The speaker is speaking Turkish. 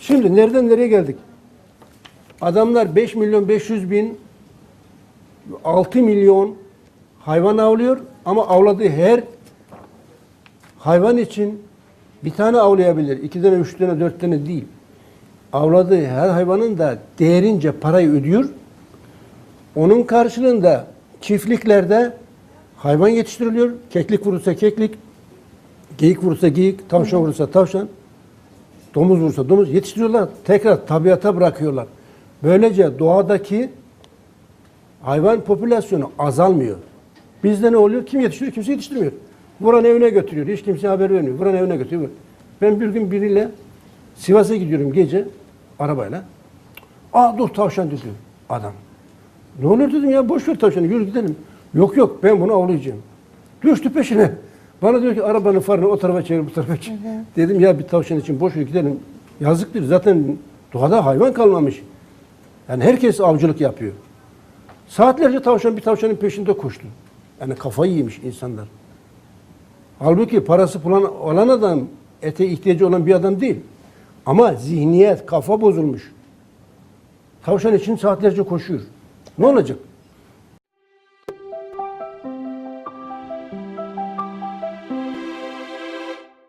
Şimdi nereden nereye geldik? Adamlar 5 milyon 500 bin 6 milyon hayvan avlıyor ama avladığı her hayvan için bir tane avlayabilir. iki tane, üç tane, dört tane değil. Avladığı her hayvanın da değerince parayı ödüyor. Onun karşılığında çiftliklerde hayvan yetiştiriliyor. Keklik vurursa keklik, geyik vurursa geyik, tavşan vurursa tavşan, domuz vurursa domuz yetiştiriyorlar. Tekrar tabiata bırakıyorlar. Böylece doğadaki hayvan popülasyonu azalmıyor. Bizde ne oluyor? Kim yetiştiriyor? Kimse yetiştirmiyor. Vuran evine götürüyor. Hiç kimseye haber vermiyor. Vuran evine götürüyor. Ben bir gün biriyle Sivas'a gidiyorum gece arabayla. Aa dur tavşan dedi adam. Ne olur dedim ya boş ver tavşanı yürü gidelim. Yok yok ben bunu avlayacağım. Düştü peşine. Bana diyor ki arabanın farını o tarafa çevir bu tarafa çevir. Dedim ya bir tavşan için boş ver gidelim. Yazıktır zaten doğada hayvan kalmamış. Yani herkes avcılık yapıyor. Saatlerce tavşan bir tavşanın peşinde koştu. Yani kafayı yemiş insanlar. Halbuki parası falan olan adam ete ihtiyacı olan bir adam değil. Ama zihniyet, kafa bozulmuş. Tavşan için saatlerce koşuyor. Ne olacak?